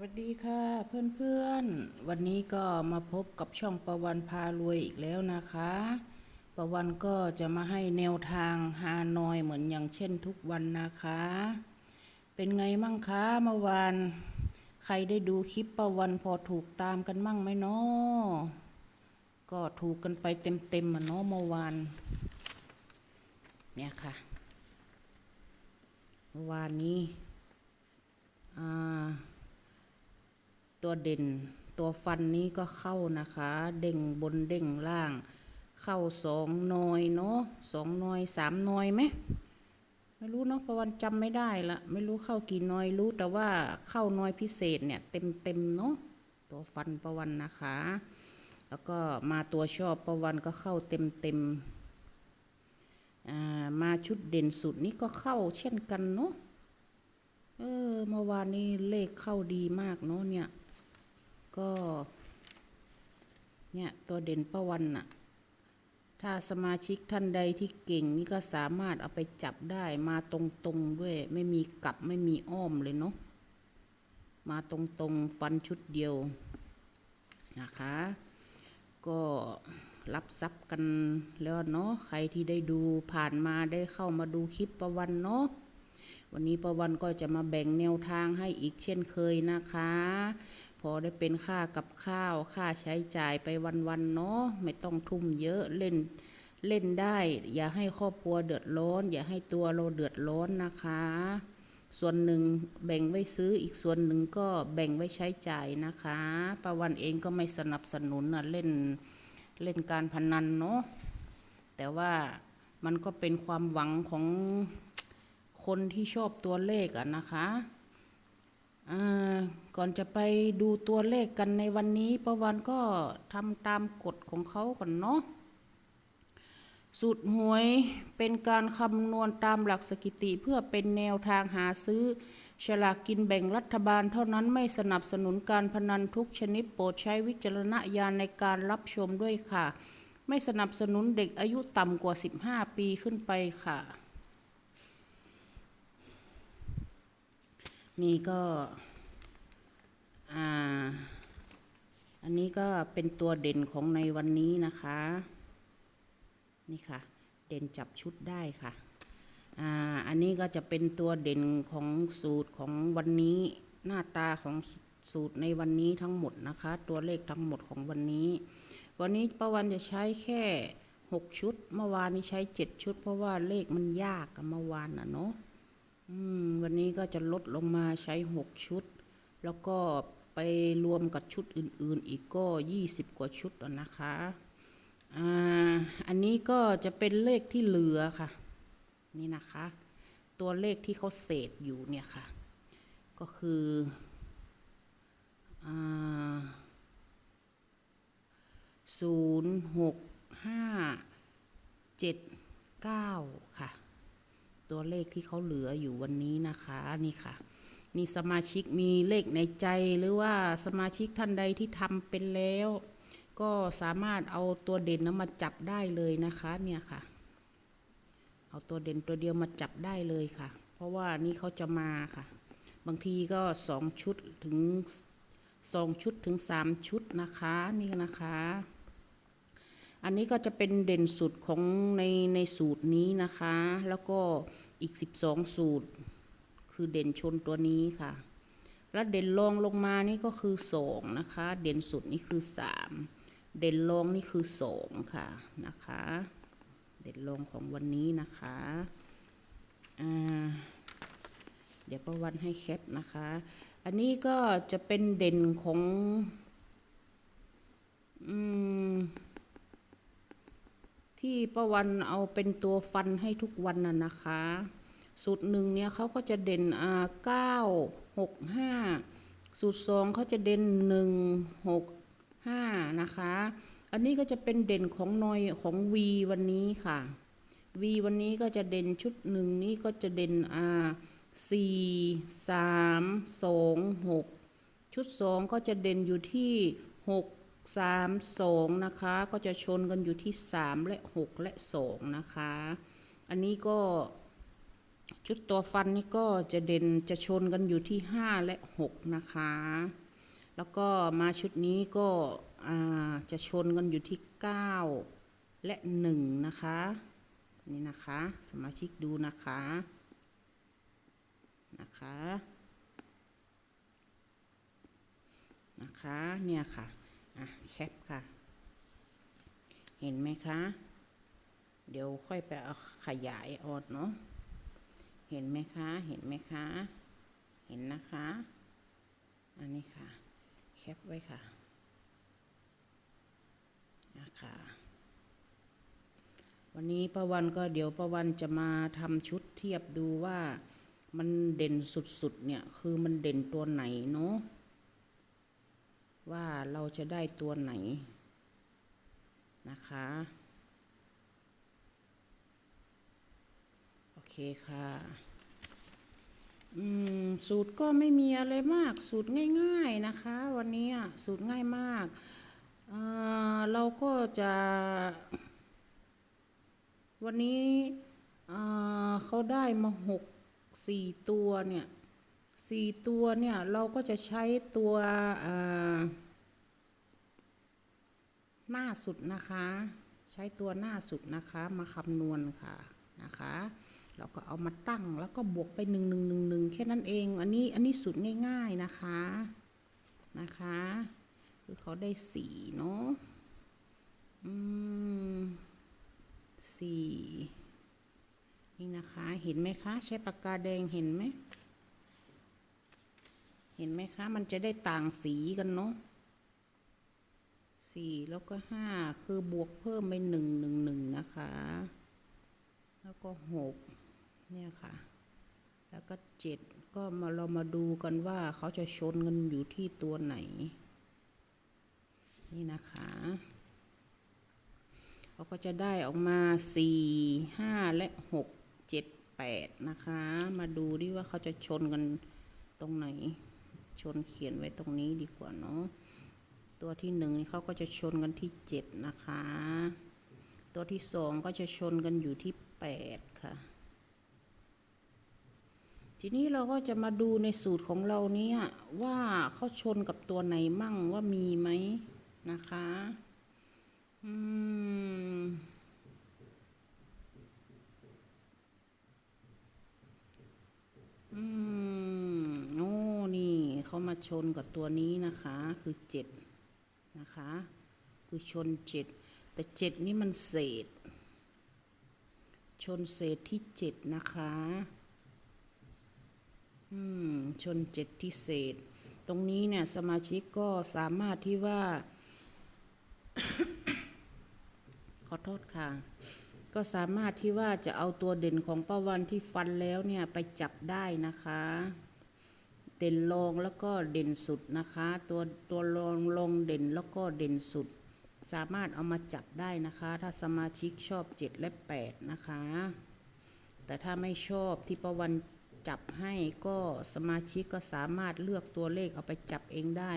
วัสดีค่ะเพื่อนๆ วันนี้ก็มาพบกับช่องประวันพารวยอีกแล้วนะคะ ประวันก็จะมาให้แนวทางฮานอยเหมือนอย่างเช่นทุกวันนะคะ เป็นไงมั่งคะเมื่อวานใครได้ดูคลิปประวันพอถูกตามกันมั่งไหมเนาะก็ถูกกันไปเต็มๆอะเนาะเมื่อวานเนี่ยค่ะ เมื่อวานนี้ อ่า ตัวเด่น ตัวฟันนี้ก็เข้านะคะ เด้งบนเด้งล่าง เข้าสองหน้อยเนาะสองหน้อยสามหน้อยไหมไม่รู้เนาะประวันจำไม่ได้ละไม่รู้เข้ากี่หน้อยรู้แต่ว่าเข้าหน้อยพิเศษเนี่ยเต็มเต็มเนาะตัวฟันประวันนะคะ แล้วก็มาตัวชอบประวันก็เข้าเต็มเต็มมาชุดเด่นสุดนี้ก็เข้าเช่นกันเนาะเออเมื่อวานนี้เลขเข้าดีมากเนาะเนี่ย ก็ เนี่ย ตัวเด่นประวันน่ะ ถ้าสมาชิกท่านใดที่เก่งนี่ก็สามารถเอาไปจับได้มาตรงๆด้วย ไม่มีกลับไม่มีอ้อมเลยเนาะมาตรงๆฟันชุดเดียวนะคะ ก็รับทรัพย์กันแล้วเนาะใครที่ได้ดูผ่านมาได้เข้ามาดูคลิปประวันเนาะวันนี้ประวันก็จะมาแบ่งแนวทางให้อีกเช่นเคยนะคะ อได้เป็นค่ากับข้าว ค่าใช้จ่ายไปวันๆเนาะไม่ต้องทุ่มเยอะเล่นเล่นได้ อย่าให้ครอบครัวเดือดร้อน อย่าให้ตัวเราเดือดร้อนนะคะ ส่วนหนึ่งแบ่งไว้ซื้ออีกส่วนหนึ่งก็แบ่งไว้ใช้จ่ายนะคะประวันเองก็ไม่สนับสนุนนะเล่นเล่นการพนันเนาะแต่ว่ามันก็เป็นความหวังของคนที่ชอบตัวเลขอะนะคะ ก่อนจะไปดูตัวเลขกันในวันนี้ประวันก็ทำตามกฎของเขาก่อนเนาะสูตรหวยเป็นการคำนวณตามหลักสถิติเพื่อเป็นแนวทางหาซื้อฉลากกินแบ่งรัฐบาลเท่านั้นไม่สนับสนุนการพนันทุกชนิดโปรดใช้วิจารณญาณในการรับชมด้วยค่ะ ไม่สนับสนุนเด็กอายุต่ำกว่า 15 ปีขึ้นไปค่ะ นี่ก็อันนี้ก็เป็นตัวเด่นของในวันนี้นะคะ นี่ค่ะ เด่นจับชุดได้ค่ะอ่าอันนี้ก็จะเป็นตัวเด่นของสูตรของวันนี้ หน้าตาของสูตรในวันนี้ทั้งหมดนะคะ ตัวเลขทั้งหมดของวันนี้ วันนี้ประวันจะใช้แค่หกชุด เมื่อวานนี้ใช้เจ็ดชุด เพราะว่าเลขมันยากกับเมื่อวานน่ะเนาะ วันนี้ก็จะลดลงมาใช้หกชุด แล้วก็ไปรวมกับชุดอื่นๆ อีกก็ยี่สิบกว่าชุดนะคะอ่าอันนี้ก็จะเป็นเลขที่เหลือค่ะ นี่นะคะ ตัวเลขที่เขาเศษอยู่เนี่ยค่ะ ก็คืออ่าศูนย์หกห้าเจ็ดเก้า ตัวเลขที่เขาเหลืออยู่วันนี้นะคะนี่ค่ะนี่สมาชิกมีเลขในใจหรือว่าสมาชิกท่านใดที่ทำเป็นแล้ว ก็สามารถเอาตัวเด่นนั้นมาจับได้เลยนะคะเนี่ยค่ะ เอาตัวเด่นตัวเดียวมาจับได้เลยค่ะ เพราะว่านี่เขาจะมาค่ะ บางทีก็สองชุดถึงสองชุดถึงสามชุดนะคะนี่นะคะ อันนี้ก็จะเป็นเด่นสุดของในในสูตรนี้นะคะ แล้วก็อีก 12 สูตร คือเด่นชนตัวนี้ค่ะ แล้วเด่นรองลงมานี่ก็คือ2นะคะ เด่นสุดนี่คือ 3 เด่นรองนี่คือ2ค่ะนะคะ เด่นรองของวันนี้นะคะอ่าเดี๋ยวประวันให้แคปนะคะ อันนี้ก็จะเป็นเด่นของ อืม ที่ประวันเอาเป็นตัวฟันให้ทุกวันน่ะนะคะ สูตรหนึ่งเนี่ยเขาก็จะเด่นอ่าเก้าหกห้าสูตรสองเขาจะเด่นหนึ่งหกห้านะคะ อันนี้ก็จะเป็นเด่นของนอยของวีวันนี้ค่ะวีวันนี้ก็จะเด่นชุดหนึ่งนี้ก็จะเด่นอ่าสี่สามสองหกชุดสองก็จะเด่นอยู่ที่หก สามสองนะคะ ก็จะชนกันอยู่ที่สามและหกและสองนะคะ อันนี้ก็ชุดตัวฟันนี่ก็จะเด่นจะชนกันอยู่ที่ห้าและหกนะคะ แล้วก็มาชุดนี้ก็จะชนกันอยู่ที่เก้าและหนึ่งนะคะ นี่นะคะ สมาชิกดูนะคะนะคะ นะคะ เนี่ยค่ะ อะแคปค่ะ เห็นไหมคะ เดี๋ยวค่อยไปเอาขยายออดเนาะเห็นไหมคะ เห็นไหมคะ เห็นนะคะ อันนี้ค่ะ แคปไว้ค่ะนะคะวันนี้ประวันก็เดี๋ยวประวันจะมาทำชุดเทียบดูว่ามันเด่นสุดๆเนี่ย คือมันเด่นตัวไหนเนาะ จะได้ตัวไหนนะคะ โอเคค่ะสูตรก็ไม่มีอะไรมาก สูตรง่ายๆนะคะ วันนี้สูตรง่ายมากเเราก็จะ วันนี้เอ่อเขาได้มาหกสี่ตัวเนี่ยสี่ตัวเนี่ย เราก็จะใช้ตัวอ่อ หน้าสุดนะคะ ใช้ตัวหน้าสุดนะคะมาคำนวณค่ะนะคะเราก็เอามาตั้งแล้วก็บวกไปหนึ่งหนึ่งหนึ่งหนึ่งแค่นั้นเอง อันนี้อันนี้สูตรง่ายๆนะคะนะคะคือเขาได้สี่เนาะอืมสี่นี่นะคะเห็นไหมคะ ใช้ปากกาแดงเห็นไหมเห็นไหมคะ มันจะได้ต่างสีกันเนาะ สี่แล้วก็ห้าคือบวกเพิ่มไปหนึ่งหนึ่งหนึ่งนะคะ แล้วก็หกเนี่ยค่ะ แล้วก็เจ็ดก็มาเรามาดูกันว่าเขาจะชนกันอยู่ที่ตัวไหน นี่นะคะเขาก็จะได้ออกมาสี่ห้าและหกเจ็ดแปดนะคะ มาดูดิว่าเขาจะชนกันตรงไหน ชนเขียนไว้ตรงนี้ดีกว่าเนาะ ตัวที่หนึ่งนี่เขาก็จะชนกันที่เจ็ดนะคะ ตัวที่สองก็จะชนกันอยู่ที่แปดค่ะ ทีนี้เราก็จะมาดูในสูตรของเราเนี้ว่าเขาชนกับตัวไหนมั่งว่ามีไหมนะคะ อืมอืม โอ้ นี่ เขามาชนกับตัวนี้นะคะ คือเจ็ด นะคะ คือชนเจ็ดแต่เจ็ดนี่มันเศษ ชนเศษที่เจ็ดนะคะอืมชนเจ็ดที่เศษ ตรงนี้เนี่ยสมาชิกก็สามารถที่ว่า ขอโทษค่ะ ก็สามารถที่ว่าจะเอาตัวเด่นของป้าวันที่ฟันแล้วเนี่ยไปจับได้นะคะ ด่นรองแล้วก็เด่นสุดนะคะ ตัวตัวรองรองเด่นแล้วก็เด่นสุด สามารถเอามาจับได้นะคะ ถ้าสมาชิกชอบ 7 และ 8 นะคะ แต่ถ้าไม่ชอบที่ประวันจับให้ก็สมาชิกก็สามารถเลือกตัวเลขเอาไปจับเองได้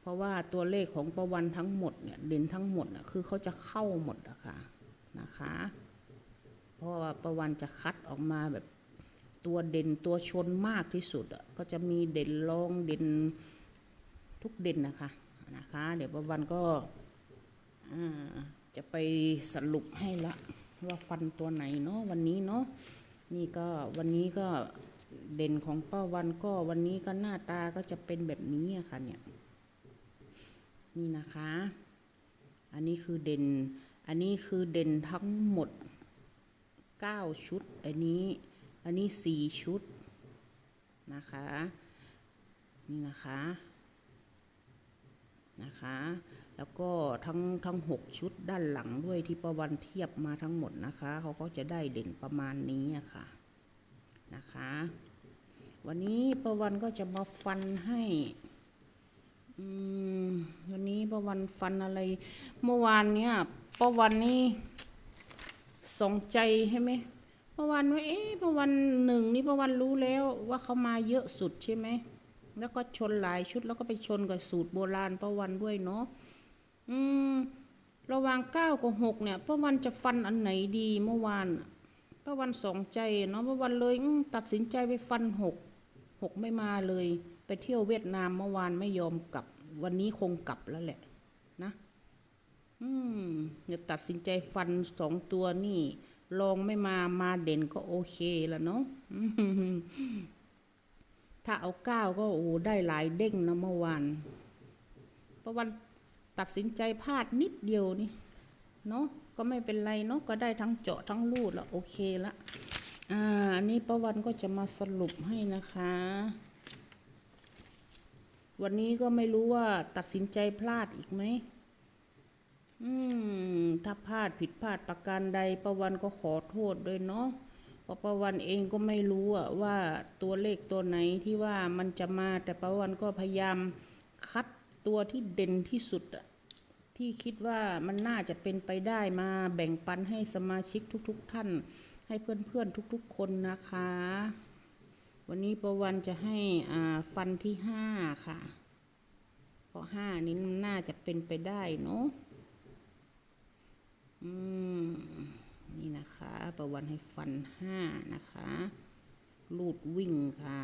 เพราะว่าตัวเลขของประวันทั้งหมดเนี่ยเด่นทั้งหมดคือเขาจะเข้าหมดอะค่ะนะคะ เพราะว่าประวันจะคัดออกมาแบบ ตัวเด่นตัวชนมากที่สุดอะก็จะมีเด่นรองเด่นทุกเด่นนะคะนะคะ เดี๋ยววันก็จะไปสรุปให้ละว่าฟันตัวไหนเนาะวันนี้เนาะนี่ก็วันนี้ก็เด่นของป้าวันก็วันนี้ก็หน้าตาก็จะเป็นแบบนี้อะค่ะเนี่ยนี่นะคะ อันนี้คือเด่น อันนี้คือเด่นทั้งหมด 9 ชุด อันนี้ อันนี้4ชุดนะคะนี่นะคะนะคะ แล้วก็ทั้งทั้ง6ชุดด้านหลังด้วยที่ประวันเทียบมาทั้งหมดนะคะ เขาก็จะได้เด่นประมาณนี้อะค่ะนะคะ วันนี้ประวันก็จะมาฟันให้วันนี้ประวันฟันอะไร เมื่อวานเนี้ยประวันนี่สองใจใช่ไหม ประวันว่าเอ๊ะประวันหนึ่งนี่ประวันรู้แล้วว่าเขามาเยอะสุดใช่ไหม แล้วก็ชนหลายชุดแล้วก็ไปชนกับสูตรโบราณประวันด้วยเนาะอืมระหว่างเก้ากับหกเนี่ยประวันจะฟันอันไหนดีเมื่อวานน่ะวันสองใจเนาะป้าวันเลยตัดสินใจไปฟันหกหกไม่มาเลย ไปเที่ยวเวียดนามเมื่อวานไม่ยอมกลับ วันนี้คงกลับแล้วแหละนะ อืมเดี๋ยวตัดสินใจฟันสองตัวนี่ ลองไม่มามาเด่นก็โอเคแล้วเนาะถ้าเอาเก้าก็โอ้ได้หลายเด้งนะเมื่อวานเพระวันตัดสินใจพลาดนิดเดียวนี่ เนาะก็ไม่เป็นไรเนาะก็ได้ทั้งเจาะทั้งรูดแล้วโอเคละอ่าอันนี้ประวันก็จะมาสรุปให้นะคะ วันนี้ก็ไม่รู้ว่าตัดสินใจพลาดอีกไหม อืม ถ้าพลาดผิดพลาดประการใดประวันก็ขอโทษด้วยเนาะเพราะประวันเองก็ไม่รู้อะว่าตัวเลขตัวไหนที่ว่ามันจะมา แต่ประวันก็พยายามคัดตัวที่เด่นที่สุดอะที่คิดว่ามันน่าจะเป็นไปได้มาแบ่งปันให้สมาชิกทุกๆท่าน ให้เพื่อนๆทุกๆ คนนะคะ วันนี้ประวันจะให้อ่าฟันที่ห้าค่ะ เพราะห้านี้น่าจะเป็นไปได้เนาะ นี่นะคะ ประวันให้ฟันห้านะคะ ลูดวิ่งค่ะ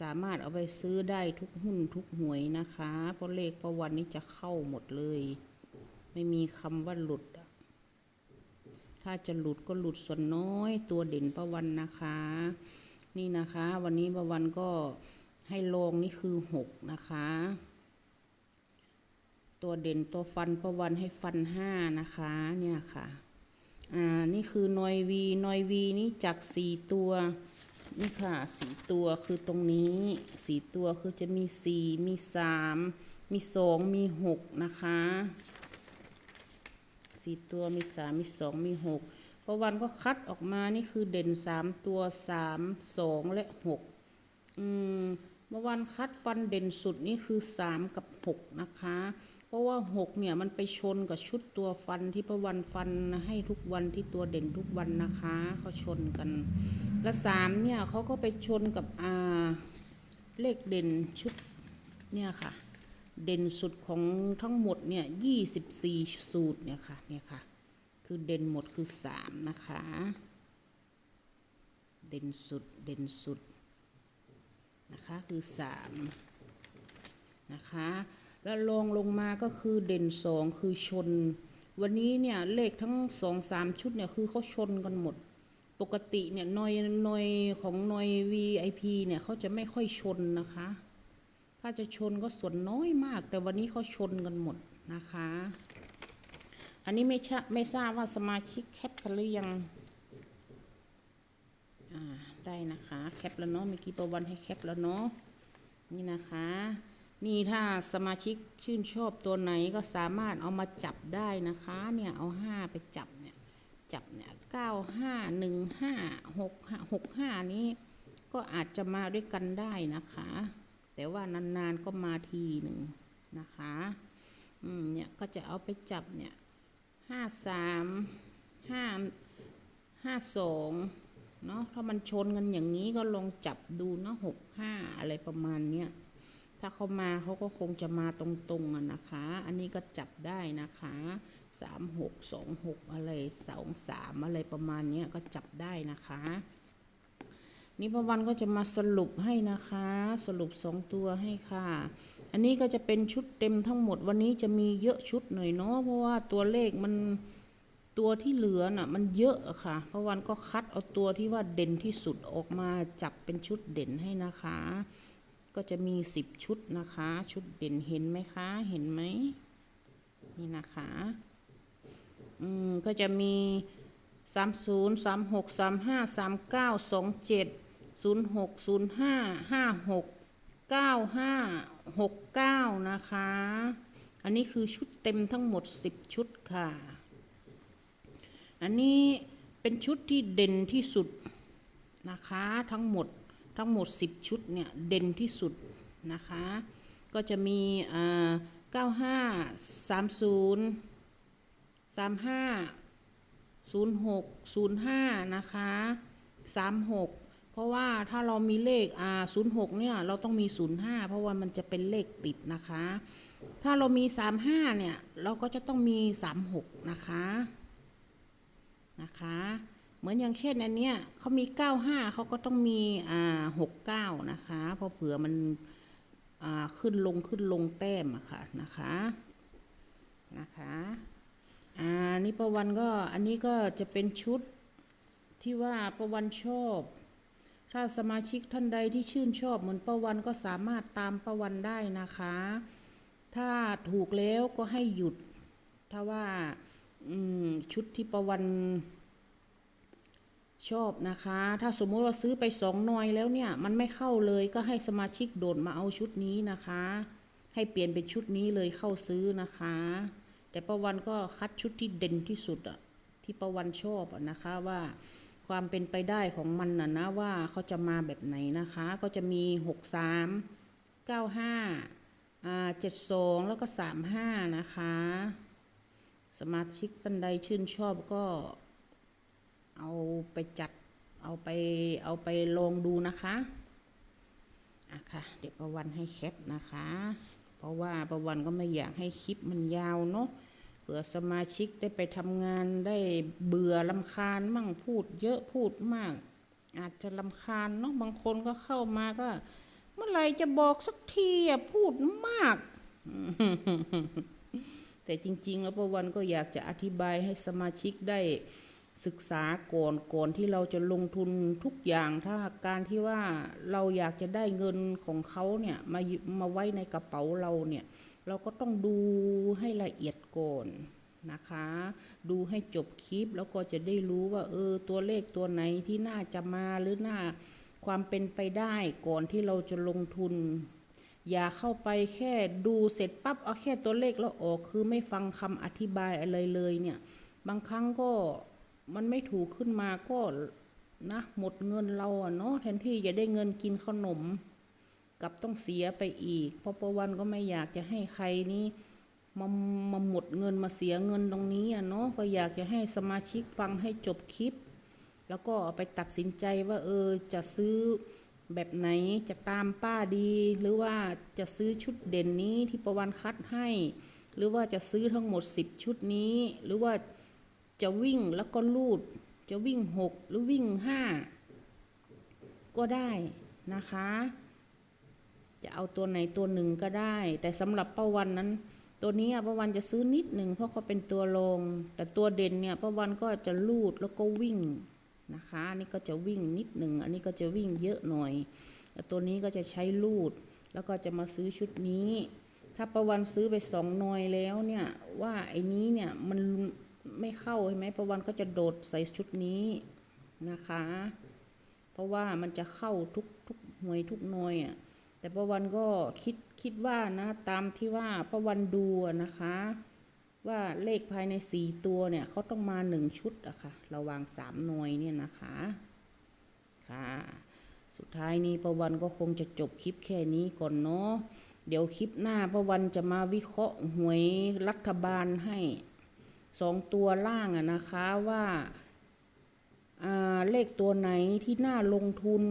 สามารถเอาไปซื้อได้ทุกหุ้นทุกหวยนะคะ เพราะเลขประวันนี้จะเข้าหมดเลย ไม่มีคำว่าหลุด ถ้าจะหลุดก็หลุดส่วนน้อยตัวเด่นประวันนะคะ นี่นะคะ วันนี้ประวันก็ให้ลองนี่คือหกนะคะ ตัวเด่นตัวฟันประวันให้ฟันห้านะคะเนี่ยค่ะอ่านี่คือนอยวีนอยวีนี่จากสี่ตัวนี่ค่ะสี่ตัวคือตรงนี้สี่ตัวคือจะมีสี่มีสามมีสองมีหกนะคะสี่ตัวมีสามมีสองมีหกพอวันก็คัดออกมานี่คือเด่นสามตัวสามสองและหกอืมเมื่อวันคัดฟันเด่นสุดนี่คือสามกับหกนะคะ ราะว่าหกเนี่ยมันไปชนกับชุดตัวฟันที่ประวันฟันให้ทุกวันที่ตัวเด่นทุกวันนะคะเขาชนกัน และสามเนี่ยเขาก็ไปชนกับอาเลขเด่นชุดเนี่ยค่ะ เด่นสุดของทั้งหมดเนี่ยยี่สิบสี่สูตรเนี่ยค่ะเนี่ยค่ะ คือเด่นหมดคือสามนะคะ เด่นสุดเด่นสุดนะคะคือสามนะคะ แล้วลองลงมาก็คือเด่นสองคือชน วันนี้เนี่ยเลขทั้งสองสามชุดเนี่ยคือเขาชนกันหมด ปกติเนี่ยหนอยหนอยของหนอย VIP เนี่ยเขาจะไม่ค่อยชนนะคะ ถ้าจะชนก็ส่วนน้อยมาก แต่วันนี้เขาชนกันหมดนะคะ อันนี้ไม่ชะไม่ทราบว่าสมาชิกแคปกันหรือยังได้นะคะ แคปแล้วเนาะเมื่อกี้ประวันให้แคปแล้วเนาะนี่นะคะ นี่ถ้าสมาชิกชื่นชอบตัวไหนก็สามารถเอามาจับได้นะคะ เนี่ยเอาห้าไปจับเนี่ยจับเนี่ยเก้าห้าหนึ่งห้าหกห้าหกห้านี้ก็อาจจะมาด้วยกันได้นะคะ แต่ว่านานๆก็มาทีหนึ่งนะคะอืมเนี่ยก็จะเอาไปจับเนี่ยห้าสามห้าห้าสองเนาะถ้ามันชนกันอย่างนี้ก็ลองจับดูเนาะหกห้าอะไรประมาณเนี้ย ถ้าเขามาเขาก็คงจะมาตรงๆนะคะ อันนี้ก็จับได้นะคะสามหกสองหกอะไรสองสามอะไรประมาณนี้ก็จับได้นะคะ นี่พระวันก็จะมาสรุปให้นะคะ สรุปสองตัวให้ค่ะ อันนี้ก็จะเป็นชุดเต็มทั้งหมดวันนี้จะมีเยอะชุดหน่อยเนาะเพราะว่าตัวเลขมันตัวที่เหลือน่ะมันเยอะอะค่ะ พระวันก็คัดเอาตัวที่ว่าเด่นที่สุดออกมาจับเป็นชุดเด่นให้นะคะ ก็จะมีสิบชุดนะคะ ชุดเด่นเห็นไหมคะ เห็นไหมนี่นะคะอืมก็จะมีสามศูนย์สามหกสามห้าสามเก้าสองเจ็ดศูนย์หกศูนย์ห้าห้าหกเก้าห้าหกเก้านะคะ อันนี้คือชุดเต็มทั้งหมดสิบชุดค่ะ อันนี้เป็นชุดที่เด่นที่สุดนะคะทั้งหมด ทั้งหมด 10 ชุดเนี่ยเด่นที่สุดนะคะ ก็จะมีอ่า95 30 35 06 05นะคะ36เพราะว่าถ้าเรามีเลขอ่า06เนี่ยเราต้องมี05เพราะว่ามันจะเป็นเลขติดนะคะ ถ้าเรามี35เนี่ยเราก็จะต้องมี36นะคะนะคะ เหมือนอย่างเช่นอันเนี้ยเขามีเก้าห้าเขาก็ต้องมีอ่าหกเก้านะคะ เพราะเผื่อมันอ่าขึ้นลงขึ้นลงแต้มอะค่ะนะคะนะคะอ่านี่ประวันก็อันนี้ก็จะเป็นชุดที่ว่าประวันชอบ ถ้าสมาชิกท่านใดที่ชื่นชอบเหมือนประวันก็สามารถตามประวันได้นะคะ ถ้าถูกแล้วก็ให้หยุด ถ้าว่าอืมชุดที่ประวัน ชอบนะคะ ถ้าสมมุติว่าซื้อไปสองหน่วยแล้วเนี่ย มันไม่เข้าเลยก็ให้สมาชิกโดดมาเอาชุดนี้นะคะ ให้เปลี่ยนเป็นชุดนี้เลยเข้าซื้อนะคะ แต่ประวันก็คัดชุดที่เด่นที่สุดอะที่ประวันชอบอะนะคะว่าความเป็นไปได้ของมันน่ะนะว่าเขาจะมาแบบไหนนะคะ ก็จะมีหกสามเก้าห้าอ่าเจ็ดสองแล้วก็สามห้านะคะ สมาชิกท่านใดชื่นชอบก็ เอาไปจัดเอาไปเอาไปลองดูนะคะอะค่ะเดี๋ยวประวันให้แคปนะคะ เพราะว่าประวันก็ไม่อยากให้คลิปมันยาวเนาะเผื่อสมาชิกได้ไปทำงานได้เบื่อลำคาญมั่งพูดเยอะพูดมาก อาจจะลำคาญเนาะบางคนก็เข้ามาก็ เมื่อไหร่จะบอกสักทีอะพูดมาก แต่จริง ๆ แล้วประวันก็อยากจะอธิบายให้สมาชิกได้ ศึกษาก่อนก่อนที่เราจะลงทุนทุกอย่าง ถ้าการที่ว่าเราอยากจะได้เงินของเขาเนี่ยมามาไว้ในกระเป๋าเราเนี่ยเราก็ต้องดูให้ละเอียดก่อนนะคะ ดูให้จบคลิปแล้วก็จะได้รู้ว่าเออตัวเลขตัวไหนที่น่าจะมาหรือน่าความเป็นไปได้ก่อนที่เราจะลงทุน อย่าเข้าไปแค่ดูเสร็จปั๊บเอาแค่ตัวเลขแล้วออกคือไม่ฟังคำอธิบายอะไรเลยเนี่ยบางครั้งก็ มันไม่ถูกขึ้นมาก็นะหมดเงินเราอะเนาะแทนที่จะได้เงินกินขนม กับต้องเสียไปอีก เพราะประวันก็ไม่อยากจะให้ใครนี้มามาหมดเงินมาเสียเงินตรงนี้อะเนาะก็อยากจะให้สมาชิกฟังให้จบคลิป แล้วก็ไปตัดสินใจว่าเออจะซื้อแบบไหนจะตามป้าดี หรือว่าจะซื้อชุดเด่นนี้ที่ประวันคัดให้ หรือว่าจะซื้อทั้งหมด 10 ชุดนี้ หรือว่า จะวิ่งแล้วก็ลูด จะวิ่งหกหรือวิ่งห้าก็ได้นะคะ จะเอาตัวไหนตัวหนึ่งก็ได้ แต่สำหรับป้าวันนั้น ตัวนี้อะป้าวันจะซื้อนิดหนึ่งเพราะเขาเป็นตัวรองแต่ตัวเด่นเนี่ยป้าวันก็จะลูดแล้วก็วิ่งนะคะอันนี้ก็จะวิ่งนิดหนึ่งอันนี้ก็จะวิ่งเยอะหน่อยแต่ตัวนี้ก็จะใช้ลูด แล้วก็จะมาซื้อชุดนี้ ถ้าประวันซื้อไปสองหน่วยแล้วเนี่ยว่าไอ้นี้เนี่ยมัน ไม่เข้าใช่ไหมประวันก็จะโดดใส่ชุดนี้นะคะ เพราะว่ามันจะเข้าทุกทุกหน่วยทุกหน่วยอะแต่ประวันก็คิดคิดว่านะตามที่ว่าประวันดูนะคะ ว่าเลขภายในสี่ตัวเนี่ยเขาต้องมาหนึ่งชุดอะค่ะระหว่างสามหน่วยเนี่ยนะคะค่ะสุดท้ายนี้ประวันก็คงจะจบคลิปแค่นี้ก่อนเนาะเดี๋ยวคลิปหน้าประวันจะมาวิเคราะห์หวยรัฐบาลให้ สองตัวล่างอะนะคะว่าเลขตัวไหนที่น่าลงทุน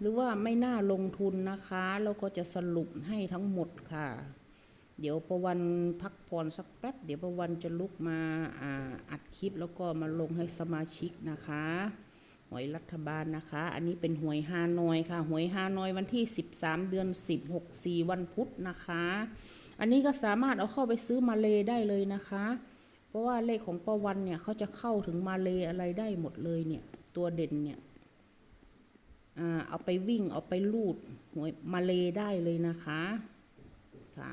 หรือว่าไม่น่าลงทุนนะคะแล้วก็จะสรุปให้ทั้งหมดค่ะ เดี๋ยวประวันพักผ่อนสักแป๊บเดี๋ยวประวันจะลุกมาอาัดคลิปแล้วก็มาลงให้สมาชิกนะคะหวยรัฐบาลนะคะ อันนี้เป็นหวยฮานอยค่ะ หวยฮานอยวันที่ 13 เดือน 16 4 วันพุธนะคะ อันนี้ก็สามารถเอาเข้าไปซื้อมาเลได้เลยนะคะ ราะว่าเลขของปวันเนี่ยเขาจะเข้าถึงมาเลอะไรได้หมดเลยเนี่ย ตัวเด่นเนี่ยอเอาไปวิ่งเอาไปลูดหวยมาเลได้เลยนะคะค่ะ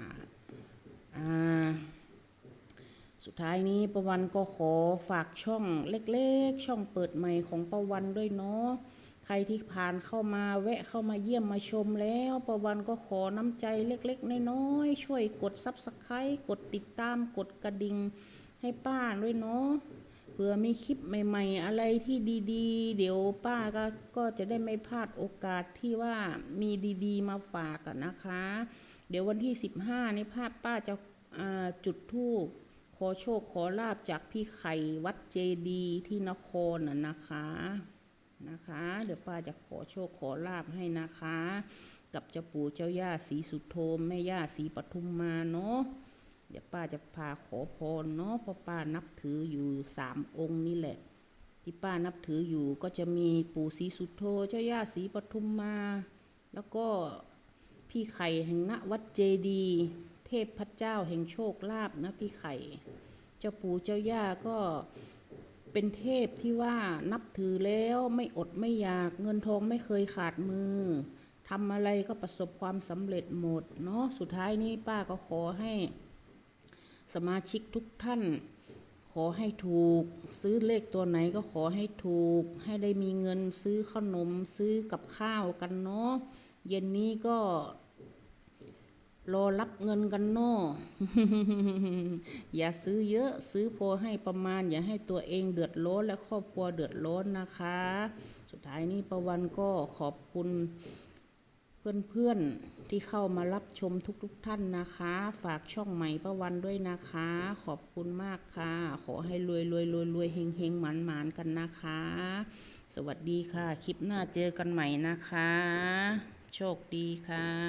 สุดท้ายนี้ประวันก็ขอฝากช่องเล็กๆ ช่องเปิดใหม่ของประวันด้วยเนาะใครที่ผ่านเข้ามาแวะเข้ามาเยี่ยมมาชมแล้วประวันก็ขอน้ำใจเล็กๆ น้อยๆ ช่วยกดซับสไครต์กดติดตามกดกระดิ่ง ให้ป้าด้วยเนาะเผื่อมีคลิปใหม่ ๆ อะไรที่ดีๆ เดี๋ยวป้าก็ก็จะได้ไม่พลาดโอกาสที่ว่ามีดี ๆ มาฝากกันนะคะ เดี๋ยววันที่ 15นี่ภาพป้าจะาจุดธูปขอโชคขอลาบจากพี่ไข่วัดเจดีที่นครน่ะนะคะนะคะ เดี๋ยวป้าจะขอโชคขอลาบให้นะคะ กับเจ้าปู่เจ้าย่าศรีสุโธมแม่ย่าศรีปทุมมาเนาะ ดี๋ยวป้าจะพาขอพรเนาะเพราะป้านับถืออยู่สามองค์นี่แหละ ที่ป้านับถืออยู่ก็จะมีปู่ศรีสุโธเจ้าย่าศรีปทุมมา แล้วก็พี่ไข่แห่งณวัดเจดี เทพพระเจ้าแห่งโชคลาภนะพี่ไข่ เจ้าปู่เจ้าย่าก็เป็นเทพที่ว่านับถือแล้วไม่อดไม่อยากเงินทองไม่เคยขาดมือทำอะไรก็ประสบความสำเร็จหมดเนาะสุดท้ายนี้ป้าก็ขอให้ สมาชิกทุกท่าน ขอให้ถูก ซื้อเลขตัวไหนก็ขอให้ถูก ให้ได้มีเงินซื้อขนมซื้อกับข้าวกันเนาะเย็นนี้ก็รอรับเงินกันเนาะอย่าซื้อเยอะซื้อพอให้ประมาณ อย่าให้ตัวเองเดือดร้อนและครอบครัวเดือดร้อนนะคะ สุดท้ายนี้ประวันก็ขอบคุณเพื่อนๆ ที่เข้ามารับชมทุกๆท่านนะคะ ฝากช่องใหม่ประวันด้วยนะคะ ขอบคุณมากค่ะ ขอให้รวยรวยรวยรวยเฮงเฮงหมานหมานกันนะคะ สวัสดีค่ะ คลิปหน้าเจอกันใหม่นะคะ โชคดีค่ะ